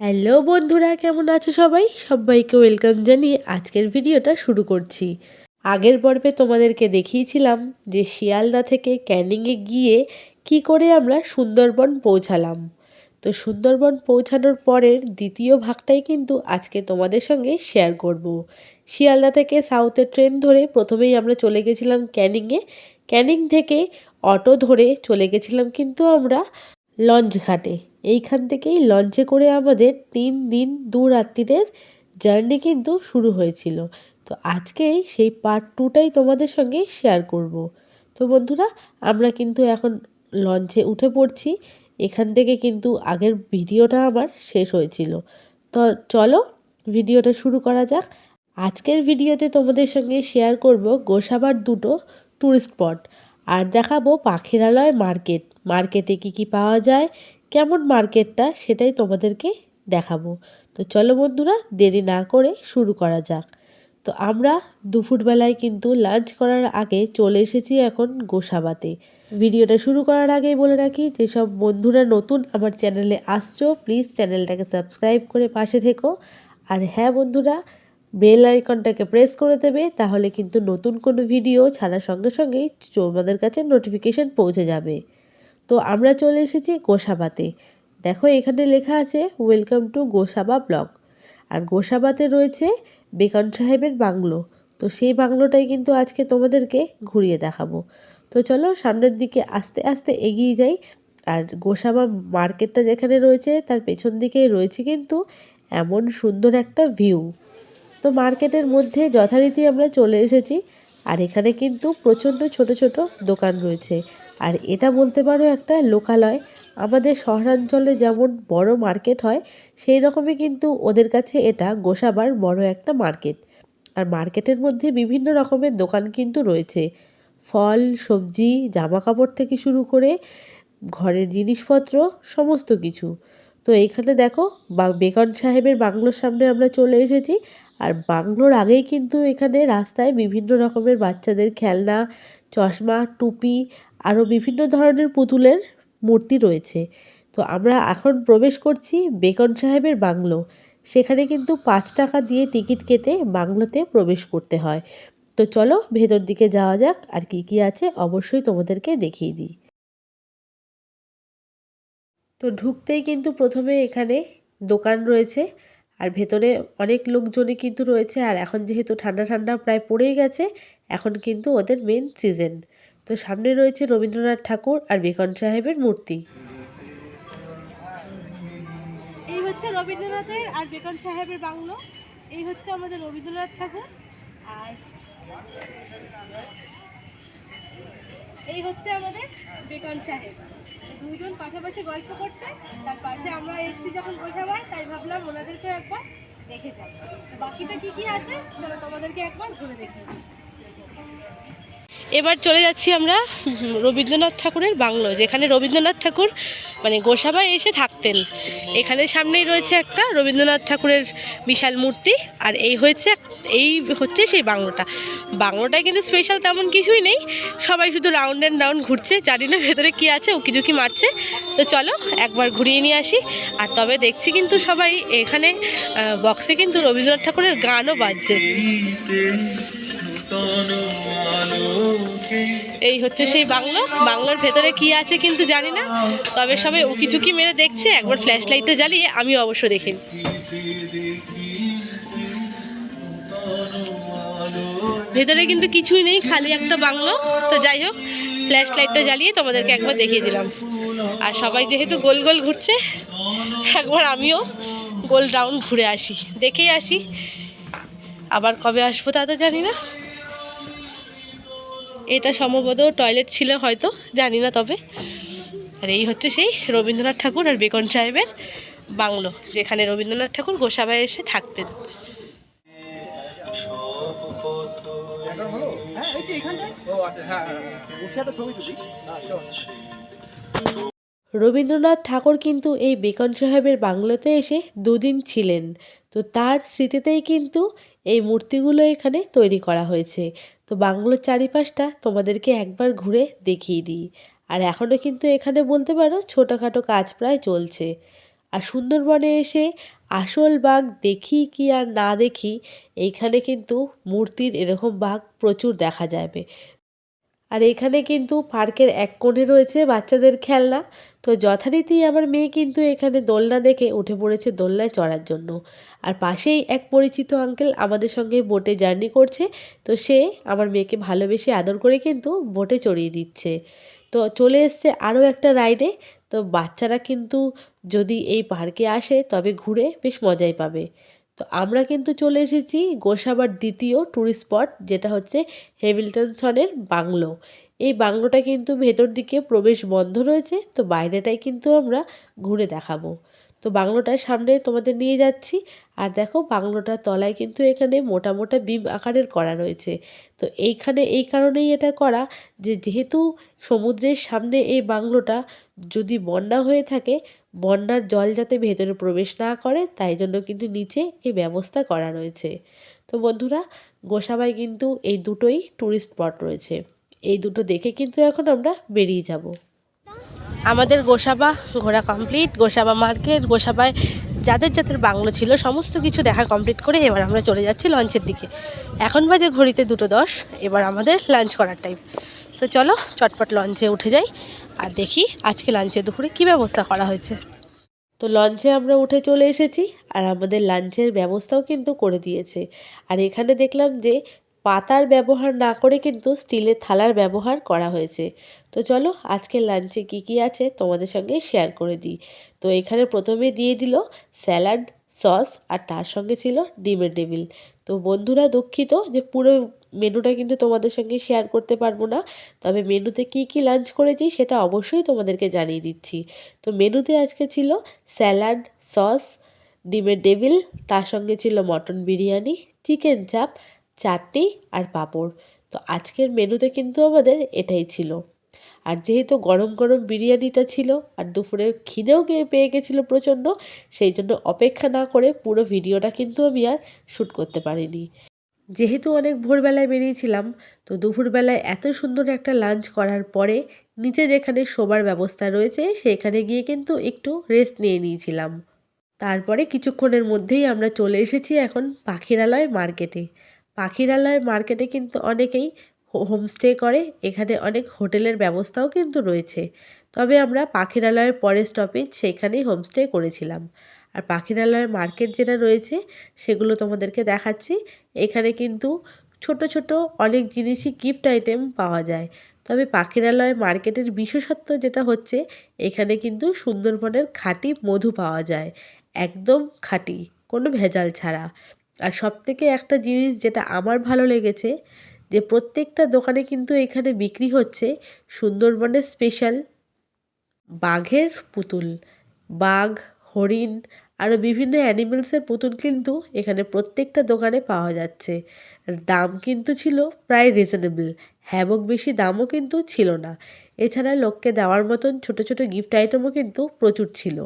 Hello বন্ধুরা, কেমন আছো সবাই? সবাইকে ওয়েলকাম জানিয়ে আজকের ভিডিওটা শুরু করছি। আগের পর্বে তোমাদেরকে দেখিয়েছিলাম যে শিয়ালদা থেকে ক্যানিংয়ে গিয়ে কি করে আমরা সুন্দরবন পৌঁছালাম। তো সুন্দরবন পৌঁছানোর পরের দ্বিতীয় ভাগটাই কিন্তু আজকে তোমাদের সঙ্গে শেয়ার করব। শিয়ালদা থেকে সাউথের ট্রেন ধরে প্রথমেই আমরা চলে গেছিলাম ক্যানিংয়ে। ক্যানিং থেকে অটো ধরে চলে গেছিলাম কিন্তু আমরা লঞ্চ ঘাটে এইখান থেকেই লঞ্চে করে আমাদের তিন দিন, দু রাত্রিরের জার্নি কিন্তু শুরু হয়েছিল। তো আজকেই সেই পার্ট টুটাই তোমাদের সঙ্গে শেয়ার করব। তো বন্ধুরা, আমরা কিন্তু এখন লঞ্চে উঠে পড়ছি। এখান থেকে কিন্তু আগের ভিডিওটা আমার শেষ হয়েছিল। তো চলো ভিডিওটা শুরু করা যাক। আজকের ভিডিওতে তোমাদের সঙ্গে শেয়ার করব গোসাবার দুটো ট্যুরিস্ট স্পট আর দেখাবো পাখিরালয় মার্কেট মার্কেটে কি কি পাওয়া যায়? কেমন মার্কেটটা সেটাই তোমাদেরকে দেখাবো। তো চলো বন্ধুরা, দেরি না করে শুরু করা যাক। তো আমরা দুপুরবেলায় কিন্তু লাঞ্চ করার আগে চলে এসেছি এখন গোসাবাতে। ভিডিওটা শুরু করার আগেই বলে রাখি, যেসব বন্ধুরা নতুন আমার চ্যানেলে আসছো প্লিজ চ্যানেলটাকে সাবস্ক্রাইব করে পাশে থেকো। আর হ্যাঁ বন্ধুরা বেল আইকনটাকে প্রেস করে দেবে, তাহলে কিন্তু নতুন কোনো ভিডিও ছাড়ার সঙ্গে সঙ্গেই তোমাদের কাছে নোটিফিকেশান পৌঁছে যাবে। তো আমরা চলে এসেছি গোসাবাতে। দেখো এখানে লেখা আছে ওয়েলকাম টু গোসাবা ব্লক আর গোসাবাতে রয়েছে বেকন সাহেবের বাংলো। তো সেই বাংলোটাই কিন্তু আজকে তোমাদেরকে ঘুরিয়ে দেখাবো। তো চলো সামনের দিকে আস্তে আস্তে এগিয়ে যাই। আর গোসাবা মার্কেটটা যেখানে রয়েছে, তার পেছন দিকেই রয়েছে কিন্তু এমন সুন্দর একটা ভিউ তো মার্কেটের মধ্যে যথারীতি আমরা চলে এসেছি। আর এখানে কিন্তু প্রচণ্ড ছোট ছোট দোকান রয়েছে। আর এটা বলতে পারো একটা লোকালয়। আমাদের শহরাঞ্চলে যেমন বড় মার্কেট হয়, সেই রকমই কিন্তু ওদের কাছে এটা গোসাবার বড় একটা মার্কেট। আর মার্কেটের মধ্যে বিভিন্ন রকমের দোকান কিন্তু রয়েছে। ফল, সবজি জামা কাপড় থেকে শুরু করে ঘরের জিনিসপত্র, সমস্ত কিছু। তো এইখানে দেখো বেকন সাহেবের বাংলোর সামনে আমরা চলে এসেছি। আর বাংলোর আগেই কিন্তু এখানে রাস্তায় বিভিন্ন রকমের বাচ্চাদের খেলনা, চশমা, টুপি আরও বিভিন্ন ধরনের পুতুলের মূর্তি রয়েছে। তো আমরা এখন প্রবেশ করছি বেকন সাহেবের বাংলো। সেখানে কিন্তু পাঁচ টাকা দিয়ে টিকিট কেটে বাংলোতে প্রবেশ করতে হয়। তো চলো ভেতর দিকে যাওয়া যাক, আর কি কি আছে অবশ্যই তোমাদেরকে দেখিয়ে দিই। তো ঢুকতেই কিন্তু প্রথমে এখানে দোকান রয়েছে। আর ভেতরে অনেক লোকজনই কিন্তু রয়েছে। আর এখন যেহেতু ঠান্ডা ঠান্ডা প্রায় পড়েই গেছে, এখন কিন্তু ওদের মেন সিজন তো সামনে রয়েছে রবীন্দ্রনাথ ঠাকুর আর বেকন সাহেবের মূর্তি। এই হচ্ছে রবীন্দ্রনাথের আর বেকন সাহেবের বাংলো। এই হচ্ছে আমাদের রবীন্দ্রনাথ ঠাকুর। আর এই হচ্ছে আমাদের বেকন সাহেব দুজন পাশাপাশি গল্প করছে, তার পাশে আমরা এসছি যখন বোঝাবার তাই ভাবলাম ওনাদেরকেও একবার দেখে যাই। বাকিটা কি কি আছে তোমাদেরকে একবার ঘুরে দেখি এবার চলে যাচ্ছি আমরা রবীন্দ্রনাথ ঠাকুরের বাংলো, যেখানে রবীন্দ্রনাথ ঠাকুর মানে গোসাবায় এসে থাকতেন। এখানে সামনেই রয়েছে একটা রবীন্দ্রনাথ ঠাকুরের বিশাল মূর্তি, আর এই হয়েছে এই হচ্ছে সেই বাংলোটা। বাংলোটায় কিন্তু স্পেশাল তেমন কিছুই নেই, সবাই শুধু রাউন্ড অ্যান্ড রাউন্ড ঘুরছে, জানি না ভেতরে কী আছে, উকিঝুঁকি মারছে। তো চলো, একবার ঘুরিয়ে নিয়ে আসি। আর তবে দেখছি কিন্তু সবাই এখানে বক্সে কিন্তু রবীন্দ্রনাথ ঠাকুরের গানও বাজছে। এই হচ্ছে সেই বাংলো। বাংলোর ভেতরে কি আছে কিন্তু জানি না। তবে সবাই উকি ঝুঁকি মেরে দেখছে। একবার ফ্ল্যাশ লাইটটা জ্বালিয়ে আমি অবশ্য দেখি ভেতরে কিন্তু কিছুই নেই, খালি একটা বাংলো। তো যাই হোক ফ্ল্যাশ লাইটটা জ্বালিয়ে তোমাদেরকে একবার দেখিয়ে দিলাম। আর সবাই যেহেতু গোল গোল ঘুরছে, একবার আমিও গোল রাউন্ড ঘুরে আসি। দেখেই আসি। আবার কবে আসব তা তো জানি না। এটা সম্ভবত টয়লেট ছিল হয়তো, জানি না তবে। আর এই হচ্ছে সেই রবীন্দ্রনাথ ঠাকুর আর বেকন সাহেবের বাংলো, যেখানে রবীন্দ্রনাথ ঠাকুর গোসাবায় এসে থাকতেন। রবীন্দ্রনাথ ঠাকুর কিন্তু এই বেকন সাহেবের বাংলোতে এসে দুদিন ছিলেন। তো তার স্মৃতিতেই কিন্তু এই মূর্তিগুলো এখানে তৈরি করা হয়েছে। তো বাংলোর চারিপাশটা তোমাদেরকে একবার ঘুরে দেখিয়ে দিই। আর এখনও কিন্তু এখানে বলতে পারো ছোটোখাটো কাজ প্রায় চলছে। আর সুন্দরবনে এসে আসল বাঘ দেখি কি আর না দেখি, এইখানে কিন্তু মূর্তির এরকম বাঘ প্রচুর দেখা যাবে। আর এখানে কিন্তু পার্কের এক কোণে রয়েছে বাচ্চাদের খেলনা। তো যথারীতি আমার মেয়ে কিন্তু এখানে দোলনা দেখে উঠে পড়েছে দোলনায় চড়ার জন্য। আর পাশেই এক পরিচিত আঙ্কেল আমাদের সঙ্গে বোটে জার্নি করছে। তো সে আমার মেয়েকে ভালোবেসে আদর করে কিন্তু বোটে চড়িয়ে দিচ্ছে। তো চলে এসছে আরও একটা রাইডে তো বাচ্চারা কিন্তু যদি এই পার্কে আসে তবে ঘুরে বেশ মজাই পাবে। তো আমরা কিন্তু চলে এসেছি গোসাবার দ্বিতীয় ট্যুরিস্ট স্পট যেটা হচ্ছে হ্যামিল্টনসনের বাংলো। এই বাংলোটা কিন্তু ভেতর দিকে প্রবেশ বন্ধ রয়েছে, তো বাইরেটাই কিন্তু আমরা ঘুরে দেখাবো। তো বাংলোটার সামনে তোমাদের নিয়ে যাচ্ছি, আর দেখো বাংলোটার তলায় কিন্তু এখানে মোটা মোটা বিম আকারের করা রয়েছে। তো এইখানে এই কারণেই এটা করা যে যেহেতু সমুদ্রের সামনে এই বাংলোটা যদি বন্যা হয়ে থাকে বন্যার জল যাতে ভেতরে প্রবেশ না করে, তাই জন্য কিন্তু নিচে এই ব্যবস্থা করা রয়েছে। তো বন্ধুরা, গোসাবাই কিন্তু এই দুটোই ট্যুরিস্ট স্পট রয়েছে। এই দুটো দেখে কিন্তু এখন আমরা বেরিয়ে যাব। আমাদের গোসাবা ঘোরা কমপ্লিট গোসাবা মার্কেট গোসাবায় যাদের যাদের বাংলো ছিল, সমস্ত কিছু দেখা কমপ্লিট করে এবার আমরা চলে যাচ্ছি লঞ্চের দিকে। এখন বাজে ঘড়িতে দুটো দশ, এবার আমাদের লাঞ্চ করার টাইম তো চলো চটপট লঞ্চে উঠে যাই আর দেখি আজকে লাঞ্চে দুপুরে কী ব্যবস্থা করা হয়েছে। তো লঞ্চে আমরা উঠে চলে এসেছি আর আমাদের লাঞ্চের ব্যবস্থাও কিন্তু করে দিয়েছে। আর এখানে দেখলাম যে পাতার ব্যবহার না করে কিন্তু স্টিলের থালার ব্যবহার করা হয়েছে। তো চলো আজকের লাঞ্চে কী কী আছে তোমাদের সঙ্গে শেয়ার করে দিই। তো এখানে প্রথমে দিয়ে দিল স্যালাড সস আর তার সঙ্গে ছিল ডিমের টেবিল তো বন্ধুরা দুঃখিত যে পুরো মেনুটা কিন্তু তোমাদের সঙ্গে শেয়ার করতে পারব না। তবে মেনুতে কি কি লাঞ্চ করেছি সেটা অবশ্যই তোমাদেরকে জানিয়ে দিচ্ছি। তো মেনুতে আজকে ছিল স্যালাড সস ডিমের ডেভিল তার সঙ্গে ছিল মটন বিরিয়ানি চিকেন চাপ চাটনি আর পাঁপড়। তো আজকের মেনুতে কিন্তু আমাদের এটাই ছিল। আর যেহেতু গরম গরম বিরিয়ানিটা ছিল আর দুপুরে খিদেও গিয়ে পেয়ে গেছিল প্রচণ্ড, সেই জন্য অপেক্ষা না করে পুরো ভিডিওটা কিন্তু আমি আর শ্যুট করতে পারিনি। যেহেতু অনেক ভোরবেলায় বেরিয়েছিলাম, তো দুপুরবেলায় এত সুন্দর একটা লাঞ্চ করার পরে নিচে যেখানে শোবার ব্যবস্থা রয়েছে, সেখানে গিয়ে কিন্তু একটু রেস্ট নিয়ে নিয়েছিলাম। তারপরে কিছুক্ষণের মধ্যেই আমরা চলে এসেছি এখন পাখিরালয় মার্কেটে পাখিরালয় মার্কেটে কিন্তু অনেকেই হোমস্টে করে, এখানে অনেক হোটেলের ব্যবস্থাও কিন্তু রয়েছে। তবে আমরা পাখিরালয়ের পরের স্টপেজ সেখানেই হোমস্টে করেছিলাম। আর পাখিরালয়ের মার্কেট যেটা রয়েছে, সেগুলো তোমাদেরকে দেখাচ্ছি। এখানে কিন্তু ছোট ছোট অনেক জিনিসই গিফট আইটেম পাওয়া যায়। তবে পাখিরালয় মার্কেটের বিশেষত্ব যেটা হচ্ছে, এখানে কিন্তু সুন্দরবনের খাঁটি মধু পাওয়া যায়। একদম খাঁটি, কোনো ভেজাল ছাড়া। আর সবথেকে একটা জিনিস যেটা আমার ভালো লেগেছে, যে প্রত্যেকটা দোকানে কিন্তু এখানে বিক্রি হচ্ছে সুন্দরবনের স্পেশাল বাঘের পুতুল। বাঘ হরিণ আরও বিভিন্ন অ্যানিমেলসের পুতুল কিন্তু এখানে প্রত্যেকটা দোকানে পাওয়া যাচ্ছে। দাম কিন্তু ছিল প্রায় রিজনেবল হ্যাবক বেশি দামও কিন্তু ছিল না। এছাড়া লোককে দেওয়ার মতন ছোট ছোট গিফট আইটেমও কিন্তু প্রচুর ছিল।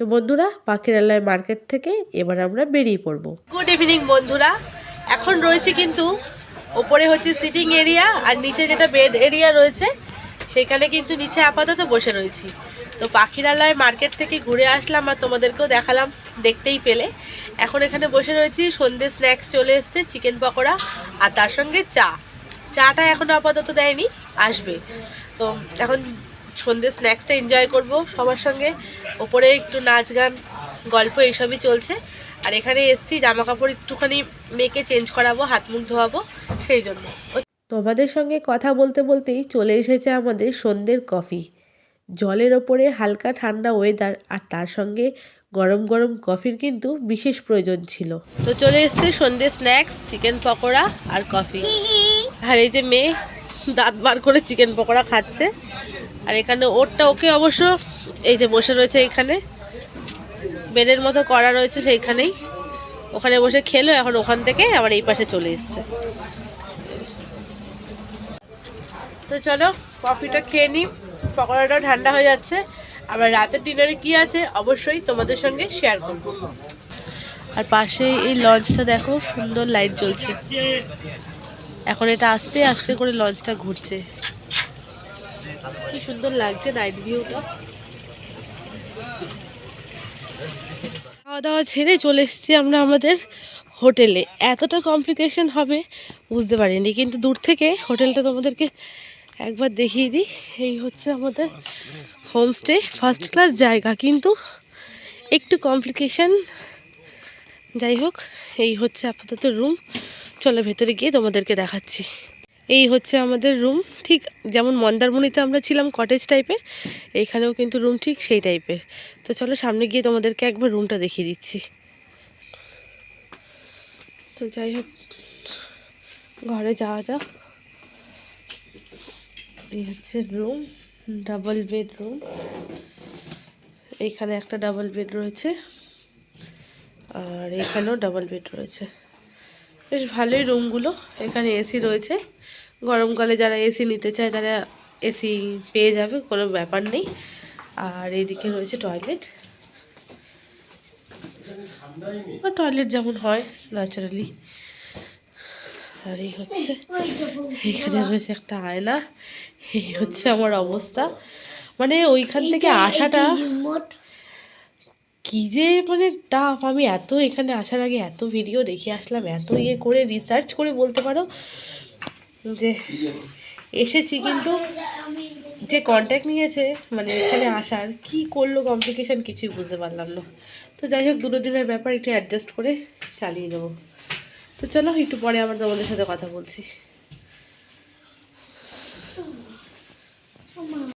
তো বন্ধুরা পাখিরালয় মার্কেট থেকে এবার আমরা বেরিয়ে পড়ব। গুড ইভিনিং বন্ধুরা, এখন রয়েছে কিন্তু ওপরে হচ্ছে সিটিং এরিয়া আর নিচে যেটা বেড এরিয়া রয়েছে, সেখানে কিন্তু নিচে আপাতত বসে রয়েছি। তো পাখিরালয় মার্কেট থেকে ঘুরে আসলাম আর তোমাদেরকেও দেখালাম, দেখতেই পেলে। এখন এখানে বসে রয়েছি সন্ধ্যে স্ন্যাক্স চলে এসছে, চিকেন পকোড়া আর তার সঙ্গে চা। চাটা এখনও আপাতত দেয়নি, আসবে। তো এখন সন্ধ্যে স্ন্যাক্সটা এনজয় করব সবার সঙ্গে। ওপরে একটু নাচ গান, গল্প এইসবই চলছে। আর এখানে এসছি জামা কাপড় একটুখানি মেয়েকে চেঞ্জ করাবো, হাত মুখ ধোয়াবো, সেই জন্য। তোমাদের সঙ্গে কথা বলতে বলতেই চলে এসেছে আমাদের সন্ধ্যের কফি জলের ওপরে হালকা ঠান্ডা ওয়েদার আর তার সঙ্গে গরম গরম কফির কিন্তু বিশেষ প্রয়োজন ছিল। তো চলে এসছে সন্ধ্যে স্ন্যাক্স চিকেন পকোড়া আর কফি আর এই যে মেয়ে দাঁত বার করে চিকেন পকোড়া খাচ্ছে। আর এখানে ওরটা ওকে অবশ্য এই যে বসে রয়েছে এখানে। বেডের মতো করা রয়েছে সেইখানেই। ওখানে বসে খেলো, এখন ওখান থেকে আবার এই পাশে চলে এসছে। তো চলো কফিটা খেয়ে নিই। পকোড়াটাও ঠান্ডা হয়ে যাচ্ছে। আবার রাতের ডিনারে কি আছে অবশ্যই তোমাদের সঙ্গে শেয়ার করব। আর পাশে এই লঞ্চটা দেখো, সুন্দর লাইট জ্বলছে। এখন এটা আস্তে আস্তে করে লঞ্চটা ঘুরছে। কি সুন্দর লাগছে নাইট ভিউটা খাওয়া দাওয়া ছেড়ে চলে এসেছি আমরা আমাদের হোটেলে। এতটা কমপ্লিকেশন হবে, বুঝতে পারিনি। কিন্তু দূর থেকে হোটেলটা তোমাদেরকে একবার দেখিয়ে দিই। এই হচ্ছে আমাদের হোমস্টে ফার্স্ট ক্লাস জায়গা। কিন্তু একটু কমপ্লিকেশন যাই হোক, এই হচ্ছে আপাতত রুম চলো ভেতরে গিয়ে তোমাদেরকে দেখাচ্ছি। এই হচ্ছে আমাদের রুম ঠিক যেমন মন্দারমণিতে আমরা ছিলাম কটেজ টাইপের এইখানেও কিন্তু রুম ঠিক সেই টাইপের তো চলো সামনে গিয়ে তোমাদেরকে একবার রুমটা দেখিয়ে দিচ্ছি। তো যাই হোক, ঘরে যাওয়া যাক। এই হচ্ছে রুম ডাবল বেড রুম এইখানে একটা ডাবল বেড রয়েছে, আর এখানেও ডাবল বেড রয়েছে। বেশ ভালোই রুমগুলো এখানে এসি রয়েছে। গরমকালে যারা এসি নিতে চায়, তারা এসি পেয়ে যাবে, কোনো ব্যাপার নেই। আর এইদিকে রয়েছে টয়লেট টয়লেট যেমন হয় ন্যাচারালি আর এই হচ্ছে এখানে রয়েছে একটা আয়না। এই হচ্ছে আমার অবস্থা। মানে ওইখান থেকে আসাটা কি যে মানে টাফ আমি এত এখানে আসার আগে এত ভিডিও দেখে আসলাম এত ইয়ে করে রিসার্চ করে বলতে পারো যে এসেছি কিন্তু যে কন্ট্যাক্ট নিয়েছে মানে এখানে আসার কি করল কমপ্লিকেশান কিছুই বুঝতে পারলাম না। তো যাই হোক দুটো দিনের ব্যাপার একটু অ্যাডজাস্ট করে চালিয়ে নেব। তো চলো একটু পরে আবার তোমাদের সাথে কথা বলছি।